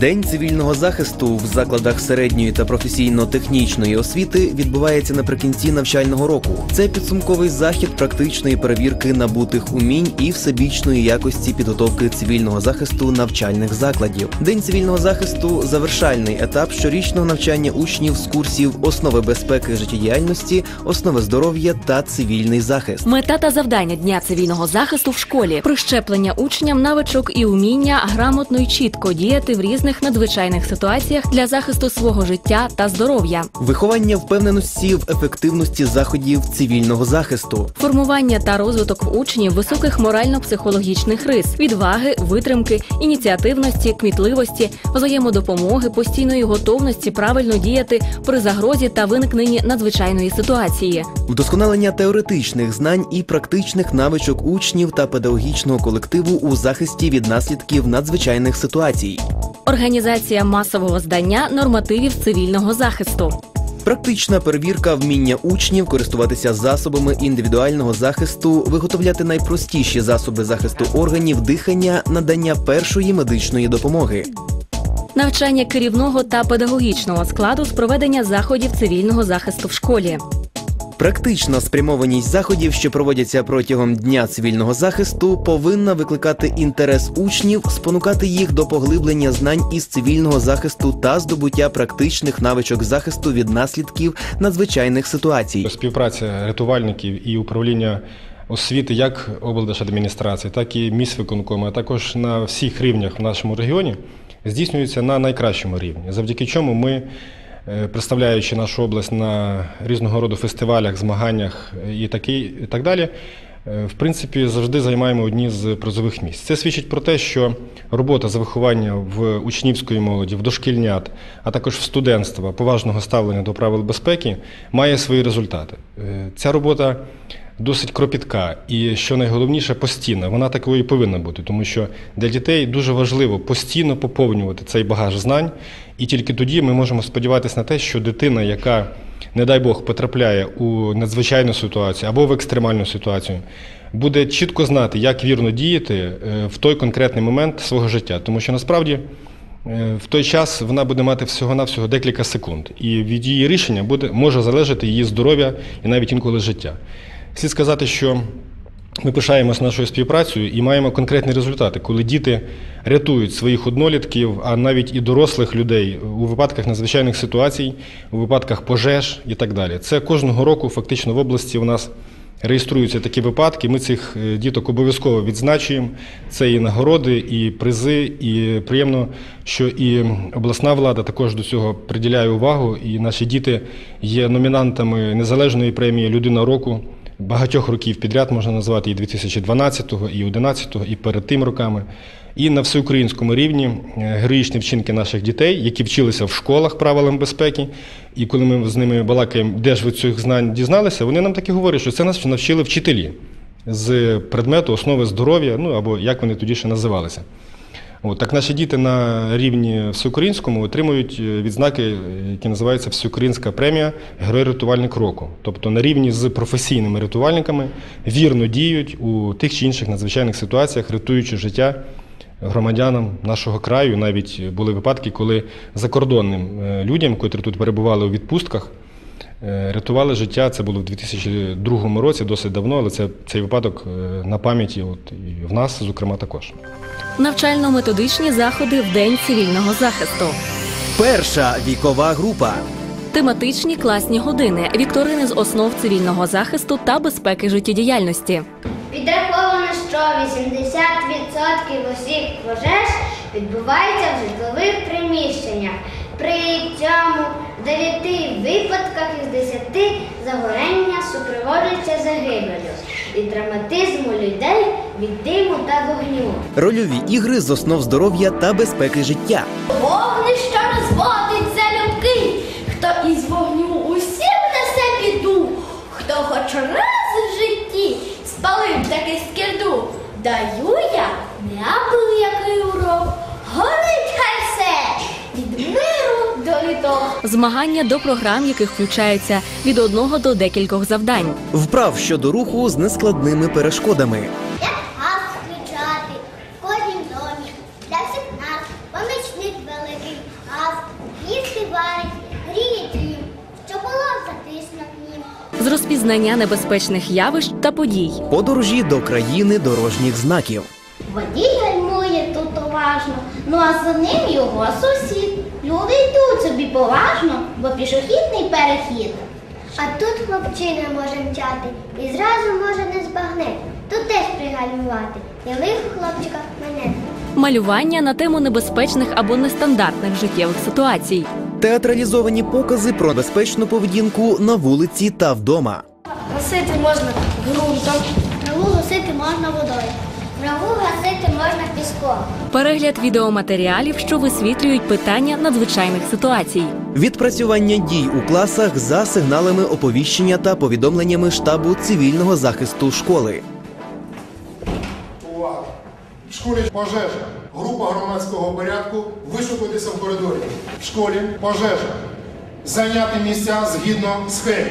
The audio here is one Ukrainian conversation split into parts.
День цивільного захисту в закладах середньої та професійно-технічної освіти відбувається наприкінці навчального року. Це підсумковий захід практичної перевірки набутих умінь і всебічної якості підготовки цивільного захисту навчальних закладів. День цивільного захисту завершальний етап щорічного навчання учнів з курсів основи безпеки життєдіяльності, основи здоров'я та цивільний захист. Мета та завдання дня цивільного захисту в школі прищеплення учням навичок і уміння грамотно й чітко діяти в різних надзвичайних ситуаціях для захисту свого життя та здоров'я, Виховання впевненості в ефективності заходів цивільного захисту. формування та розвиток в учнів високих морально-психологічних рис, відваги, витримки, ініціативності, кмітливості, взаємодопомоги, постійної готовності правильно діяти при загрозі та виникненні надзвичайної ситуації. Вдосконалення теоретичних знань і практичних навичок учнів та педагогічного колективу у захисті від наслідків надзвичайних ситуацій. Організація масового здання нормативів цивільного захисту. Практична перевірка вміння учнів користуватися засобами індивідуального захисту, виготовляти найпростіші засоби захисту органів дихання, надання першої медичної допомоги. Навчання керівного та педагогічного складу з проведення заходів цивільного захисту в школі. Практична спрямованість заходів, що проводяться протягом дня цивільного захисту, повинна викликати інтерес учнів, спонукати їх до поглиблення знань із цивільного захисту та здобуття практичних навичок захисту від наслідків надзвичайних ситуацій. Співпраця рятувальників і управління освіти як облдержадміністрації, так і міськвиконкому, а також на всіх рівнях в нашому регіоні здійснюється на найкращому рівні, завдяки чому ми, представляючи нашу область на різного роду фестивалях, змаганнях і, такі, і так далі, е, в принципі, завжди займаємо одні з призових місць. Це свідчить про те, що робота за виховання в учнівської молоді, в дошкільнят, а також в студентства, поважного ставлення до правил безпеки має свої результати. Е, Ця робота досить кропітка і, що найголовніше, постійна. Вона такою і повинна бути, тому що для дітей дуже важливо постійно поповнювати цей багаж знань, і тільки тоді ми можемо сподіватися на те, що дитина, яка, не дай Бог, потрапляє у надзвичайну ситуацію або в екстремальну ситуацію, буде чітко знати, як вірно діяти е, в той конкретний момент свого життя. Тому що насправді. Е, В той час вона буде мати всього-навсього декілька секунд, і від її рішення буде, може залежати її здоров'я і навіть інколи життя. Слід сказати, що ми пишаємося нашою співпрацею і маємо конкретні результати, коли діти рятують своїх однолітків, а навіть і дорослих людей у випадках надзвичайних ситуацій, у випадках пожеж і так далі. Це кожного року фактично в області у нас реєструються такі випадки. Ми цих е, діток обов'язково відзначуємо. Це і нагороди, і призи, і приємно, що і обласна влада також до цього приділяє увагу. І наші діти є номінантами незалежної премії Людина року. Багатьох років підряд можна назвати і 2012-го, і 2011-го, і перед тим роками. І на всеукраїнському рівні е, героїчні вчинки наших дітей, які вчилися в школах правилам безпеки. І коли ми з ними балакаємо, де ж ви цих знань дізналися, вони нам так і говорять, що це нас навчили вчителі з предмету основи здоров'я, ну або як вони тоді ще називалися. От, так наші діти на рівні всеукраїнському отримують е, відзнаки, е, які називаються Всеукраїнська премія Герой рятувальник року. Тобто на рівні з професійними рятувальниками вірно діють у тих чи інших надзвичайних ситуаціях, рятуючи життя громадянам нашого краю. Навіть були випадки, коли закордонним е, людям, котрі тут перебували у відпустках, рятували життя. Це було в 2002 році, досить давно, але це, цей випадок е, на пам'яті от, і в нас, зокрема, також. Навчально-методичні заходи в День цивільного захисту. Перша вікова група. Тематичні класні години, вікторини з основ цивільного захисту та безпеки життєдіяльності. Підраховано, що 80% усіх пожеж відбувається в житлових приміщеннях. При цьому в 9 випадках із 10 загорання супроводжується загибелю від травматизму людей від диму та вогню. Рольові ігри з основ здоров'я та безпеки життя. Вогнище розводить залюбки, хто із вогню усім несе біду, хто хоч раз в житті спалив таки скирду. Даю я неабиякий змагання до програм, яких включається від одного до декількох завдань. Вправ щодо руху з нескладними перешкодами. Як газ включати в кожній для всіх помічник великий газ, їсти що було затишно в. З розпізнання небезпечних явищ та подій. Подорожі до країни дорожніх знаків. Водій гальмує тут уважно, ну а за ним його сусід. Люди йдуть собі поважно, бо пішохідний перехід. А тут хлопчина може мчати і зразу може не збагне. Тут теж пригальмувати. І лихо хлопчика мене. малювання на тему небезпечних або нестандартних життєвих ситуацій, Театралізовані покази про безпечну поведінку на вулиці та вдома. Гасити можна ґрунтом. Траву гасити можна водою. Траву гасити можна піском. перегляд відеоматеріалів, що висвітлюють питання надзвичайних ситуацій, Відпрацювання дій у класах за сигналами оповіщення та повідомленнями штабу цивільного захисту школи. Увага! В школі пожежа. Група громадського порядку вишукуйтеся в коридорі. В школі пожежа. Зайняти місця згідно схемі.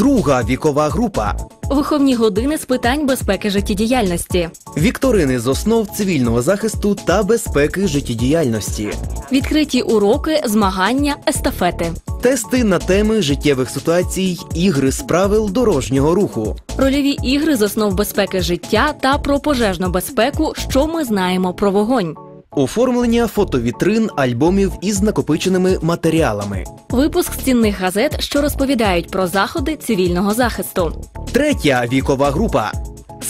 Друга вікова група. виховні години з питань безпеки життєдіяльності, Вікторини з основ цивільного захисту та безпеки життєдіяльності. відкриті уроки, змагання, естафети, Тести на теми життєвих ситуацій, ігри з правил дорожнього руху. рольові ігри з основ безпеки життя та про пожежну безпеку, що ми знаємо про вогонь. Оформлення фотовітрин, альбомів із накопиченими матеріалами. Випуск цінних газет, що розповідають про заходи цивільного захисту, Третя вікова група.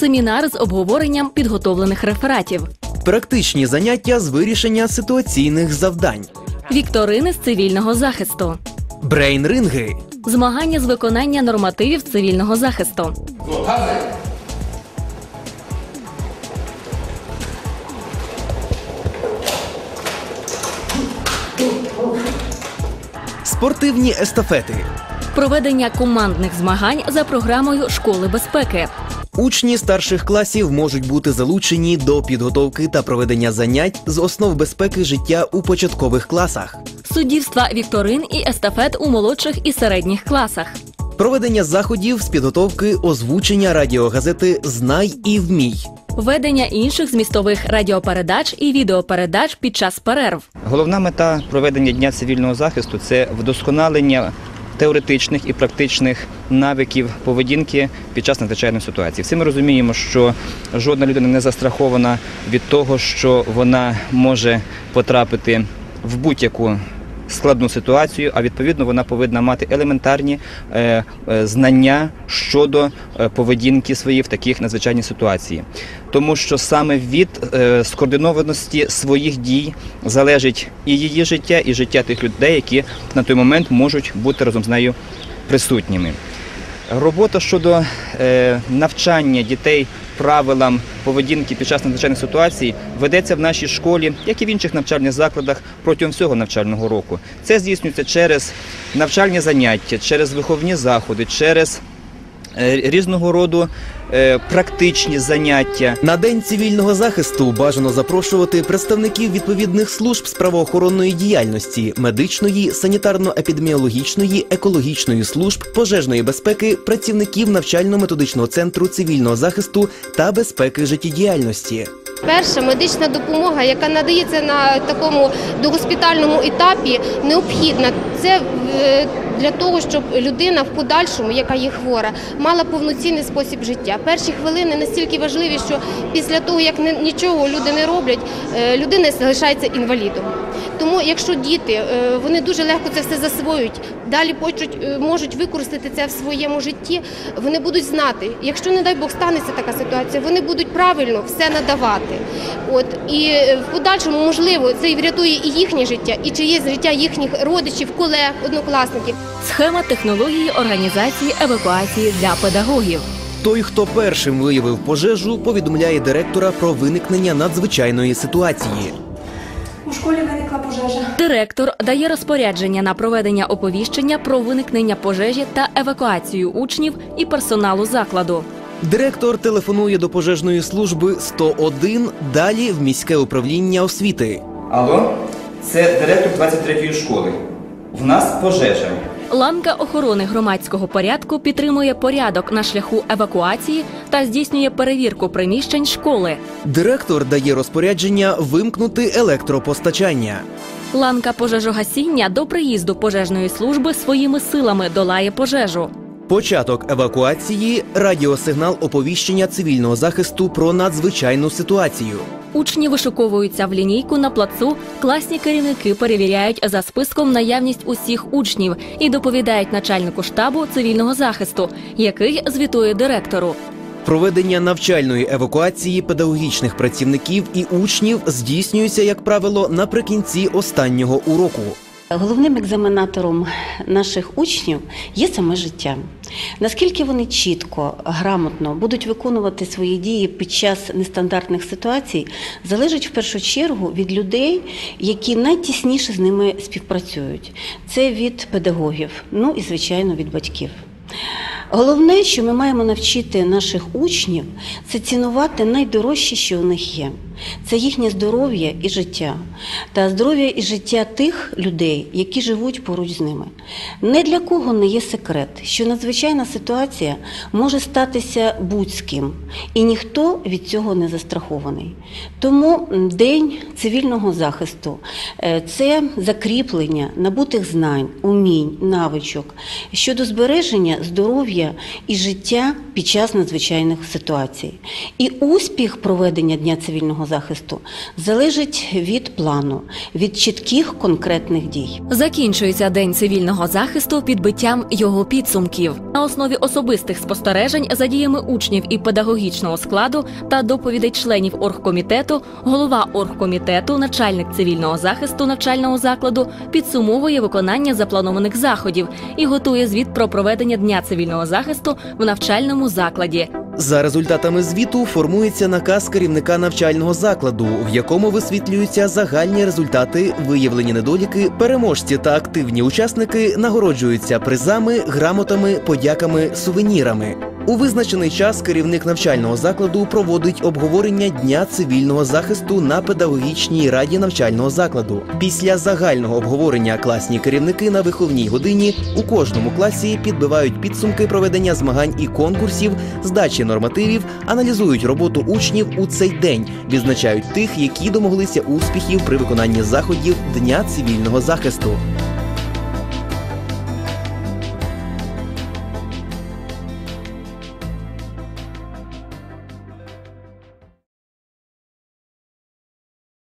семінар з обговоренням підготовлених рефератів, Практичні заняття з вирішення ситуаційних завдань. вікторини з цивільного захисту, Брейн-ринги. змагання з виконання нормативів цивільного захисту, Спортивні естафети. проведення командних змагань за програмою школи безпеки, Учні старших класів можуть бути залучені до підготовки та проведення занять з основ безпеки життя у початкових класах. суддівства вікторин і естафет у молодших і середніх класах, Проведення заходів з підготовки озвучення радіогазети Знай і вмій. ведення інших змістових радіопередач і відеопередач під час перерв, Головна мета проведення дня цивільного захисту це вдосконалення теоретичних і практичних навиків поведінки під час надзвичайної ситуації. Всі ми розуміємо, що жодна людина не застрахована від того, що вона може потрапити в будь-яку складну ситуацію, а відповідно вона повинна мати елементарні е, е, знання щодо е, поведінки своєї в таких надзвичайних ситуації. Тому що саме від скоординованості своїх дій залежить і її життя, і життя тих людей, які на той момент можуть бути разом з нею присутніми. Робота щодо навчання дітей правилам поведінки під час надзвичайних ситуацій ведеться в нашій школі, як і в інших навчальних закладах протягом всього навчального року. Це здійснюється через навчальні заняття, через виховні заходи, через різного роду е, практичні заняття. На день цивільного захисту бажано запрошувати представників відповідних служб з правоохоронної діяльності, медичної, санітарно-епідеміологічної, екологічної служб, пожежної безпеки, працівників навчально-методичного центру цивільного захисту та безпеки життєдіяльності. Перша медична допомога, яка надається на такому догоспітальному етапі, необхідна. Це е, для того, щоб людина в подальшому, яка є хвора, мала повноцінний спосіб життя. Перші хвилини настільки важливі, що після того, як нічого люди не роблять, е, людина залишається інвалідом. Тому, якщо діти е, вони дуже легко це все засвоюють, далі е, можуть використати це в своєму житті, вони будуть знати, якщо не дай Бог станеться така ситуація, вони будуть правильно все надавати. От і е, в подальшому, можливо, це і врятує і їхнє життя, і чиєсь життя їхніх родичів, колег, однокласників. схема технології організації евакуації для педагогів. Той, хто першим виявив пожежу, повідомляє директора про виникнення надзвичайної ситуації. У школі виникла пожежа. Директор дає розпорядження на проведення оповіщення про виникнення пожежі та евакуацію учнів і персоналу закладу. Директор телефонує до пожежної служби 101, далі в міське управління освіти. Алло, це директор 23-ї школи. В нас пожежа. Ланка охорони громадського порядку підтримує порядок на шляху евакуації та здійснює перевірку приміщень школи. Директор дає розпорядження вимкнути електропостачання. Ланка пожежогасіння до приїзду пожежної служби своїми силами долає пожежу. Початок евакуації радіосигнал оповіщення цивільного захисту про надзвичайну ситуацію. Учні вишуковуються в лінійку на плацу. Класні керівники перевіряють за списком наявність усіх учнів і доповідають начальнику штабу цивільного захисту, який звітує директору. Проведення навчальної евакуації педагогічних працівників і учнів здійснюється, як правило, наприкінці останнього уроку. Головним екзаменатором наших учнів є саме життя. Наскільки вони чітко, грамотно будуть виконувати свої дії під час нестандартних ситуацій, залежить в першу чергу від людей, які найтісніше з ними співпрацюють. Це від педагогів, ну і звичайно від батьків. Головне, що ми маємо навчити наших учнів, це цінувати найдорожче, що у них є. Це їхнє здоров'я і життя, та здоров'я і життя тих людей, які живуть поруч з ними. Не для кого не є секрет, що надзвичайна ситуація може статися будь-з ким, і ніхто від цього не застрахований. Тому День цивільного захисту е, це закріплення набутих знань, умінь, навичок щодо збереження здоров'я і життя під час надзвичайних ситуацій. І успіх проведення Дня цивільного захисту залежить від плану, від чітких конкретних дій. Закінчується день цивільного захисту підбиттям його підсумків на основі особистих спостережень за діями учнів і педагогічного складу та доповідей членів оргкомітету. Голова оргкомітету, начальник цивільного захисту навчального закладу, підсумовує виконання запланованих заходів і готує звіт про проведення дня цивільного захисту в навчальному закладі. За результатами звіту формується наказ керівника навчального закладу, в якому висвітлюються загальні результати, виявлені недоліки, переможці та активні учасники нагороджуються призами, грамотами, подяками, сувенірами. У визначений час керівник навчального закладу проводить обговорення дня цивільного захисту на педагогічній раді навчального закладу. Після загального обговорення класні керівники на виховній годині у кожному класі підбивають підсумки проведення змагань і конкурсів, здачі нормативів, аналізують роботу учнів у цей день, відзначають тих, які домоглися успіхів при виконанні заходів Дня цивільного захисту.